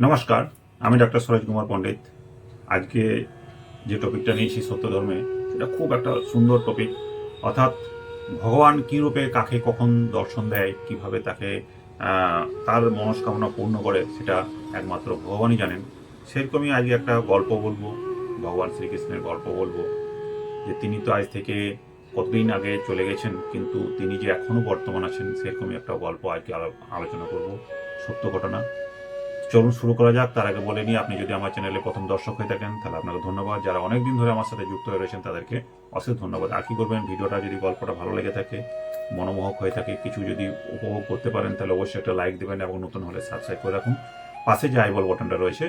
নমস্কার, আমি ডক্টর সরোজ কুমার পণ্ডিত। আজকে যে টপিকটা নিয়েছি সত্য ধর্মে সেটা খুব একটা সুন্দর টপিক। অর্থাৎ ভগবান কী রূপে কাকে কখন দর্শন দেয়, কীভাবে তাকে তার মনস্কামনা পূর্ণ করে, সেটা একমাত্র ভগবানই জানেন। সেরকমই আজকে একটা গল্প বলব, ভগবান শ্রীকৃষ্ণের গল্প বলব, যে তিনি তো আজ থেকে কতদিন আগে চলে গেছেন, কিন্তু তিনি যে এখনও বর্তমান আছেন, সেরকমই একটা গল্প আজকে আলো- আলোচনা করব। সত্য ঘটনা। চলুন শুরু করা যাক। তার আগে বলে নিই, আপনি যদি আমার চ্যানেলে প্রথম দর্শক হয়ে থাকেন, তাহলে আপনাকে ধন্যবাদ। যারা অনেক দিন ধরে আমার সাথে যুক্ত হয়ে রয়েছেন, তাদেরকে অশেষ ধন্যবাদ। আর কি করবেন ভিডিওটা যদি গল্পটা ভালো লেগে থাকে, মনোমোহক হয়ে থাকে, কিছু যদি উপভোগ করতে পারেন, তাহলে অবশ্যই একটা লাইক দেবেন এবং নতুন হলে সাবস্ক্রাইব করে রাখুন। পাশে যে আইবল বটনটা রয়েছে,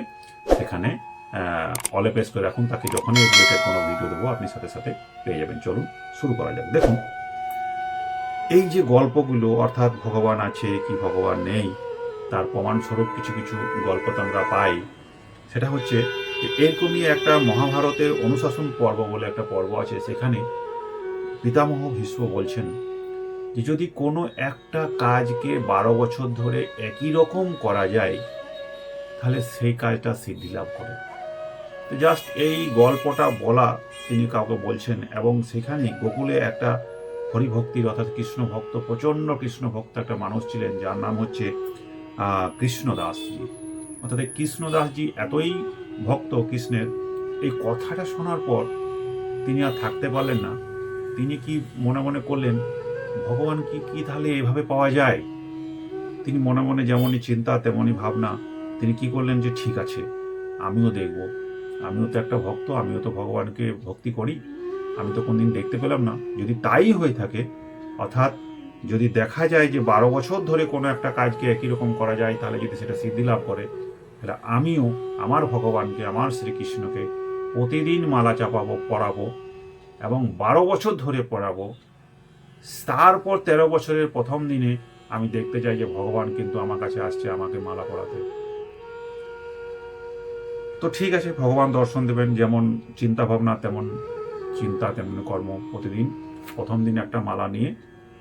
সেখানে অলে প্রেস করে রাখুন। তাকে যখনই রিলেটেড কোনো ভিডিও দেবো, আপনি সাথে সাথে পেয়ে যাবেন। চলুন শুরু করা যাক। দেখুন, এই যে গল্পগুলো, অর্থাৎ ভগবান আছে কি ভগবান নেই তার প্রমাণস্বরূপ কিছু কিছু গল্প আমরা পাই। সেটা হচ্ছে যে এরকমই একটা মহাভারতের অনুশাসন পর্ব বলে একটা পর্ব আছে। সেখানে পিতামহ ভীষ্ম বলছেন যে যদি কোনো একটা কাজকে বারো বছর ধরে একই রকম করা যায়, তাহলে সেই কাজটা সিদ্ধি লাভ করে। তো জাস্ট এই গল্পটা বলা তিনি কাউকে বলছেন এবং সেখানে গোকুলে একটা হরিভক্তির অর্থাৎ কৃষ্ণ ভক্ত প্রচণ্ড কৃষ্ণ ভক্ত একটা মানুষ ছিলেন, যার নাম হচ্ছে কৃষ্ণদাসজি অর্থাৎ কৃষ্ণদাসজি এতই ভক্ত কৃষ্ণের, এই কথাটা শোনার পর তিনি আর থাকতে পারলেন না। তিনি কি মনে মনে করলেন, ভগবান কি কি তাহলে এভাবে পাওয়া যায়? তিনি মনে মনে যেমনই চিন্তা, তেমনই ভাবনা, তিনি কি করলেন যে, ঠিক আছে, আমিও দেখব। আমিও তো একটা ভক্ত, আমিও তো ভগবানকে ভক্তি করি। আমি তো কোনদিন দেখতে পেলাম না। যদি তাই হয়ে থাকে, অর্থাৎ যদি দেখা যায় যে বারো বছর ধরে কোনো একটা কাজকে একই রকম করা যায়, তাহলে যদি সেটা সিদ্ধি লাভ করে, তাহলে আমিও আমার ভগবানকে, আমার শ্রীকৃষ্ণকে প্রতিদিন মালা চাপাবো, পরাবো এবং বারো বছর ধরে পড়াবো তারপর তেরো বছরের প্রথম দিনে আমি দেখতে চাই যে ভগবান কিন্তু আমার কাছে আসছে আমাকে মালা পরাতে। তো ঠিক আছে, ভগবান দর্শন দেবেন, যেমন চিন্তা ভাবনা তেমন চিন্তা, তেমন কর্ম প্রতিদিন। প্রথম দিন একটা মালা নিয়ে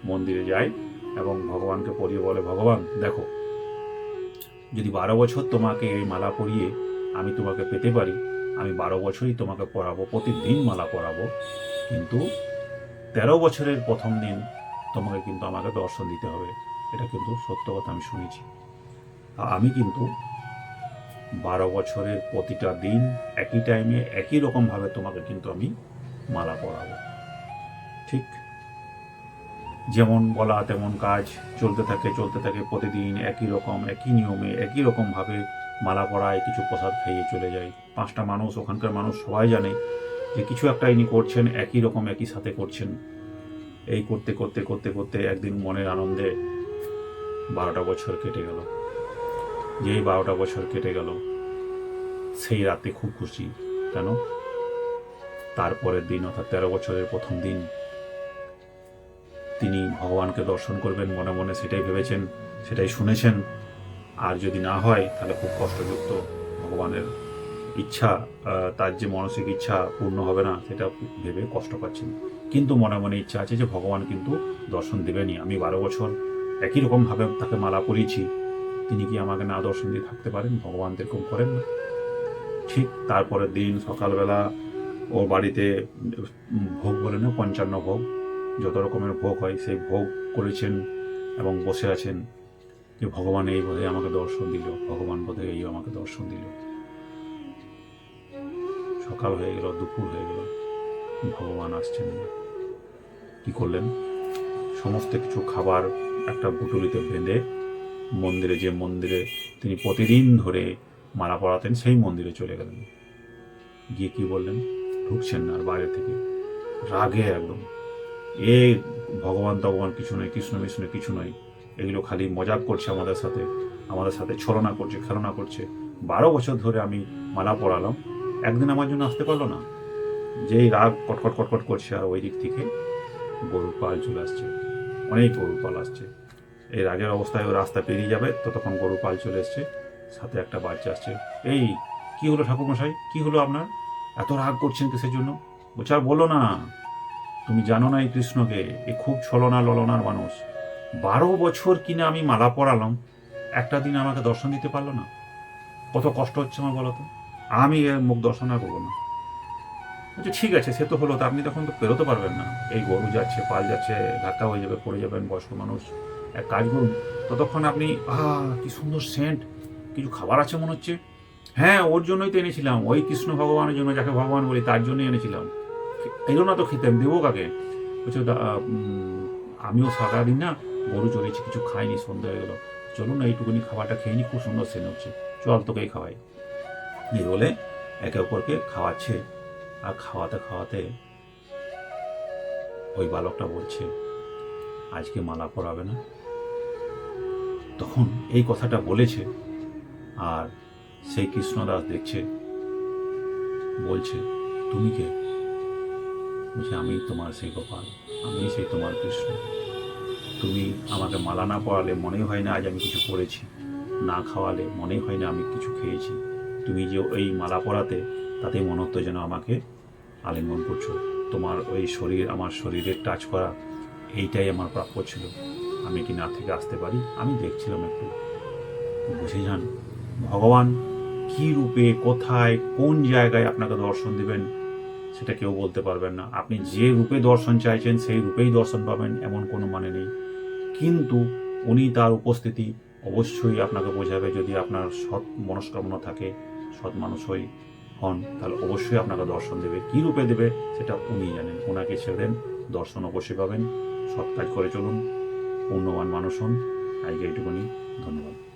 মন্দিরে যায় এবং ভগবানকে পরিয়ে বলে, ভগবান, দেখো, যদি বারো বছর তোমাকে এই মালা পরিয়ে আমি তোমাকে পেতে পারি, আমি বারো বছরই তোমাকে পড়াবো প্রতিদিন মালা পরাবো, কিন্তু তেরো বছরের প্রথম দিন তোমাকে কিন্তু আমাকে দর্শন দিতে হবে। এটা কিন্তু সত্য কথা, আমি শুনেছি। আমি কিন্তু বারো বছরের প্রতিটা দিন একই টাইমে একই রকমভাবে তোমাকে কিন্তু আমি মালা পরাবো। ঠিক যেমন বলা তেমন কাজ, চলতে থাকে চলতে থাকে প্রতিদিন একই রকম, একই নিয়মে, একই রকমভাবে মালা পরায় কিছু প্রসাদ খাইয়ে চলে যায়। পাঁচটা মানুষ, ওখানকার মানুষ সবাই জানে যে কিছু একটা ইনি করছেন, একই রকম, একই সাথে করছেন। এই করতে করতে করতে করতে একদিন মনের আনন্দে বারোটা বছর কেটে গেল। যেই বারোটা বছর কেটে গেল, সেই রাতে খুব খুশি। কেন? তারপরের দিন, অর্থাৎ তেরো বছরের প্রথম দিন তিনি ভগবানকে দর্শন করবেন, মনে মনে সেটাই ভেবেছেন, সেটাই শুনেছেন। আর যদি না হয়, তাহলে খুব কষ্টযুক্ত ভগবানের ইচ্ছা তার যে মানসিক ইচ্ছা পূর্ণ হবে না, সেটা ভেবে কষ্ট পাচ্ছেন। কিন্তু মনে মনে ইচ্ছা আছে যে ভগবান কিন্তু দর্শন দেবেনি আমি বারো বছর একই রকমভাবে তাকে মালা পরিয়েছি। তিনি কি আমাকে না দর্শন দিয়ে থাকতে পারেন? ভগবান এরকম করেন না। ঠিক তারপরের দিন সকালবেলা ওর বাড়িতে ভোগ বলে না পঞ্চান্ন ভোগ। যত রকমের ভোগ হয়, সেই ভোগ করেছেন এবং বসে আছেন। যে ভগবান এই বোধহয় আমাকে দর্শন দিল, ভগবান বোধে এই আমাকে দর্শন দিল। সকাল হয়ে গেল, দুপুর হয়ে গেল, ভগবান আসছেন না। কি করলেন? সমস্ত কিছু খাবার একটা বুটুলিতে বেঁধে মন্দিরে, যে মন্দিরে তিনি প্রতিদিন ধরে মালা পড়াতেন সেই মন্দিরে চলে গেলেন। গিয়ে কি বললেন? ঢুকছেন না আর বাইরে থেকে। রাগে একদম। এ ভগবান ভগবান কিছু নয়, কৃষ্ণ, বিষ্ণু কিছু নয়। এগুলো খালি মজাক করছে আমাদের সাথে আমাদের সাথে ছলনা করছে, খেলনা করছে। বারো বছর ধরে আমি মালা পড়ালাম একদিন আমার জন্য আসতে পারল না। যেই রাগ কটকট কটকট করছে আর ওই দিক থেকে গরুর পাল চলে আসছে। অনেক গরুর পাল আসছে। এই রাগের অবস্থায় ও রাস্তা পেরিয়ে যাবে, ততক্ষণ গরুর পাল চলে এসছে। সাথে একটা বাচ্চা আসছে। এই, কি হলো ঠাকুরমশাই? কি হলো আপনার? এত রাগ করছেন কিসের জন্য? বলছে, আর বলো না। তুমি জানো না এই কৃষ্ণকে? এ খুব ছলনা ললনার মানুষ। বারো বছর কিনা আমি মালা পরালাম, একটা দিন আমাকে দর্শন দিতে পারল না। কত কষ্ট হচ্ছে আমার বলো তো? আমি এর মুখ দর্শন আর করব না। বলছে, ঠিক আছে, সে তো হলো, তা আপনি তখন তো পেরোতে পারবেন না। এই গরু যাচ্ছে, পাল যাচ্ছে, ধাক্কা হয়ে যাবে, পড়ে যাবেন, বয়স্ক মানুষ। এক কাজ করুন, ততক্ষণ আপনি, আহ, কি সুন্দর সেন্ট, কিছু খাবার আছে মনে হচ্ছে? হ্যাঁ ওর জন্যই তো এনেছিলাম, ওই কৃষ্ণ ভগবানের জন্য, যাকে ভগবান বলি, তার জন্যই এনেছিলাম। না তো খেতে দেবো কাকে বলছে "দা- উম, আমিও সারাদিন না গরু চড়েছি কিছু খাইনি সন্ধ্যা হয়ে গেলো চলুন না এইটুকুনি খাবারটা খেয়ে নি খুব সুন্দর সেন হচ্ছে চল তোকেই খাওয়াই এই বলে একে অপরকে খাওয়াচ্ছে আর খাওয়াতে খাওয়াতে ওই বালকটা বলছে আজকে মালা পরাবে না তখন এই কথাটা বলেছে আর সেই কৃষ্ণদাস দেখছে বলছে তুমি কে বলছে আমি তোমার সেই গোপাল, আমি সেই তোমার কৃষ্ণ। তুমি আমাকে মালা না পরালে মনেই হয় না আজ আমি কিছু করেছি। না খাওয়ালে মনে হয় না আমি কিছু খেয়েছি। তুমি যে ওই মালা পরাতে, তাতে মনে হতো যেন আমাকে আলিঙ্গন করছ। তোমার ওই শরীর, আমার শরীরের টাচ করা, এইটাই আমার প্রাপ্য ছিল। আমি কি না থেকে আসতে পারি? আমি দেখছিলাম একটু। বুঝে যান, ভগবান কি রূপে, কোথায়, কোন জায়গায় আপনাকে দর্শন দিবেন? সেটা কেউ বলতে পারবেন না। আপনি যে রূপে দর্শন চাইছেন, সেই রূপেই দর্শন পাবেন, এমন কোনো মানে নেই। কিন্তু উনি তার উপস্থিতি অবশ্যই আপনাকে বোঝাবে। যদি আপনার সৎ মনস্কামনা থাকে, সৎ মানুষ হই হন, তাহলে অবশ্যই আপনাকে দর্শন দেবে। কী রূপে দেবে, সেটা উনি জানেন। ওনাকে ছেড়ে দেন, দর্শন অবশ্যই পাবেন। সৎ কাজ করে চলুন পূর্ণবান মানুষ হন। আজকে এইটুকুনি। ধন্যবাদ।